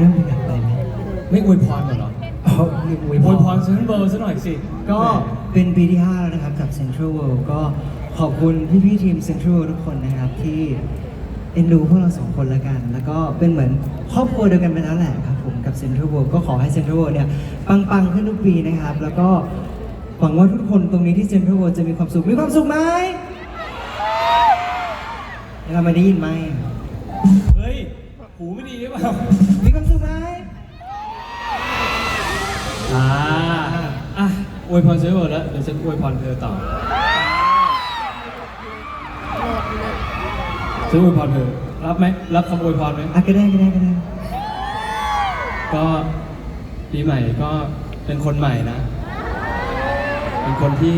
เริ่มเป็นอยากไปไหมไม่อวยพรก่อนเหรออ๋อลืมอวยอพวยพรรเซนต์เวิลด์ซะหน่อยสิ ก็เป็นปีที่ 5 แล้วนะครับกับ Central World ก็ขอบคุณพี่ๆทีม Central World ทุกคนนะครับที่เอ็นดูพวกเราสองคนละกัน แล้วก็เป็นเหมือนครอบครัวเดียวกันไปแล้วแหละครับผมกับ Central World ก็ขอให้ Central World เนี่ยปังๆขึ้นทุกปีนะครับ แล้วก็หวังว่าทุกคนตรงนี้ที่ Central World จะมีความสุขมีความสุขไหมเราไม่ได้ยินไหมเฮ้ย หูไม่ดีหรือเปล่ามีความสุขไหมอ่าอะอวยพรเซนต์เวิลด์แล้วเดี๋ยวฉันอวยพรเธอต่อฉันอวยพรเธอ รับไหมรับคำอวยพรไหมอะก็ได้ก็ได้ก็ได้ก็ปีใหม่ก็เป็นคนใหม่นะ เป็นคนที่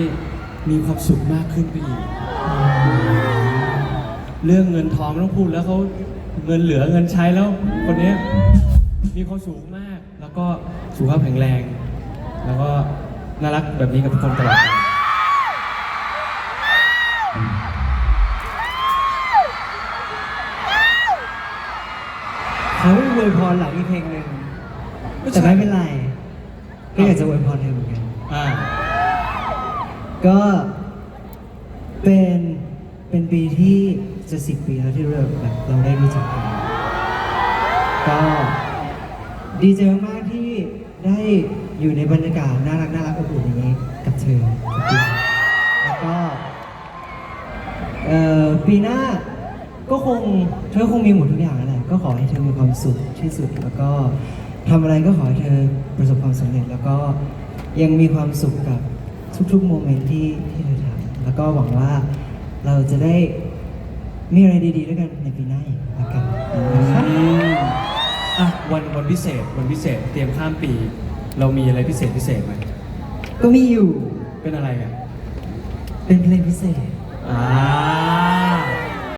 มีความสุขมากขึ้นไปอีก เรื่องเงินทองไม่ต้องพูดแล้วเขา เงินเหลือเงินใช้แล้วคนเนี้ยมีความสุขมาก แล้วก็สุขภาพแข็งแรง แล้วก็น่ารักแบบนี้กับทุกคนตลอดไปเขาอวยพรหลังอีกเพลงหนึ่งแต่ไม่เป็นไรก็อยากจะอวยพรเธอเหมือนกันอ่าก็เป็นเป็นปีที่จะ สิบปีแล้วที่เราแบบเราได้รู้จักกันก็ดีใจมากๆที่ได้อยู่ในบรรยากาศน่ารักน่ารักอบอุ่นอย่างนี้กับเธอแล้วก็เอ่อปีหน้าก็คงเธอคงมีหมดทุกอย่างแล้วแหละก็ขอให้เธอมีความสุขที่สุด แล้วก็ทำอะไรก็ขอให้เธอประสบความสำเร็จ แล้วก็ยังมีความสุขกับทุกๆโมเมนต์ที่ที่เธอทำแล้วก็หวังว่าเราจะได้ มีอะไรดีๆด้วยกันในปีหน้าอีกแล้วกันนะครับอะวันวันพิเศษวันพิเศษเตรียมข้ามปี เรามีอะไรพิเศษพิเศษไหมก็มีอยู่เป็นอะไรอะเป็นเพลงพิเศษอ่า